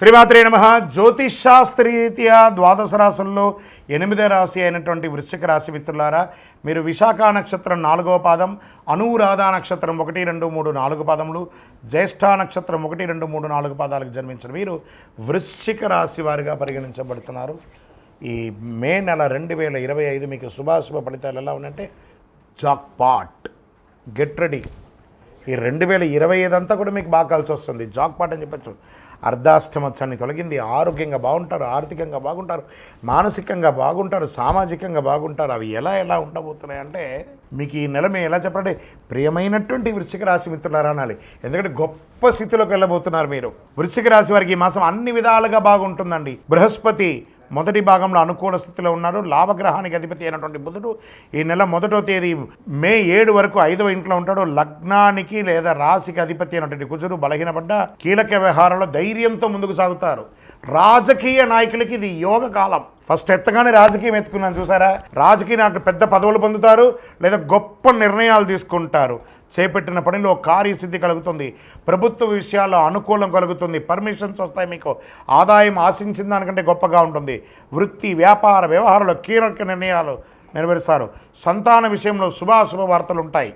శ్రీమాత్రే నమ. జ్యోతిషాస్త్రీరీత్యా ద్వాదశ రాశుల్లో ఎనిమిదో రాశి అయినటువంటి వృశ్చిక రాశి మిత్రులారా మీరు విశాఖ నక్షత్రం నాలుగో పాదం అనురాధ నక్షత్రం ఒకటి రెండు మూడు నాలుగు పాదములు జ్యేష్ఠ నక్షత్రం ఒకటి రెండు మూడు నాలుగు పాదాలకు జన్మించిన వీరు వృశ్చిక రాశి వారిగా పరిగణించబడుతున్నారు. ఈ మే నెల రెండు వేల ఇరవై ఐదు మీకు శుభాశుభ ఫలితాలు ఎలా ఉన్నాయంటే జాక్పాట్. Get ready. ఈ రెండు వేల ఇరవై ఐదు అంతా కూడా మీకు బాగా కలిసి వస్తుంది. జాక్పాట్ అని చెప్పచ్చు అర్ధాష్టమత్సాన్ని తొలగింది. ఆరోగ్యంగా బాగుంటారు ఆర్థికంగా బాగుంటారు మానసికంగా బాగుంటారు సామాజికంగా బాగుంటారు. అవి ఎలా ఎలా ఉండబోతున్నాయి అంటే మీకు ఈ నెల మేము ఎలా చెప్పాలంటే ప్రియమైనటువంటి వృశ్చిక రాశి మిత్రులారా అనాలి. ఎందుకంటే గొప్ప స్థితిలోకి వెళ్ళబోతున్నారు మీరు. వృశ్చిక రాశి వారికి ఈ మాసం అన్ని విధాలుగా బాగుంటుందండి. బృహస్పతి మొదటి భాగంలో అనుకూల స్థితిలో ఉన్నారు. లాభగ్రహానికి అధిపతి అయినటువంటి బుధుడు ఈ నెల మొదటో తేదీ మే ఏడు వరకు ఐదవ ఇంట్లో ఉంటాడు. లగ్నానికి లేదా రాశికి అధిపతి అయినటువంటి కుజుడు బలహీనపడ్డ కీలక వ్యవహారంలో ధైర్యంతో ముందుకు సాగుతారు. రాజకీయ నాయకులకి ఇది యోగ కాలం. ఫస్ట్ ఎత్తగానే రాజకీయం ఎత్తుకున్నాను చూసారా? రాజకీయ నాయకులు పెద్ద పదవులు పొందుతారు లేదా గొప్ప నిర్ణయాలు తీసుకుంటారు. చేపట్టిన పనిలో కార్యసిద్ధి కలుగుతుంది. ప్రభుత్వ విషయాల్లో అనుకూలం కలుగుతుంది. పర్మిషన్స్ వస్తాయి మీకు. ఆదాయం ఆశించిన దానికంటే గొప్పగా ఉంటుంది. వృత్తి వ్యాపార వ్యవహారంలో కీలక నిర్ణయాలు నెరవేరుస్తారు. సంతాన విషయంలో శుభాశుభ వార్తలు ఉంటాయి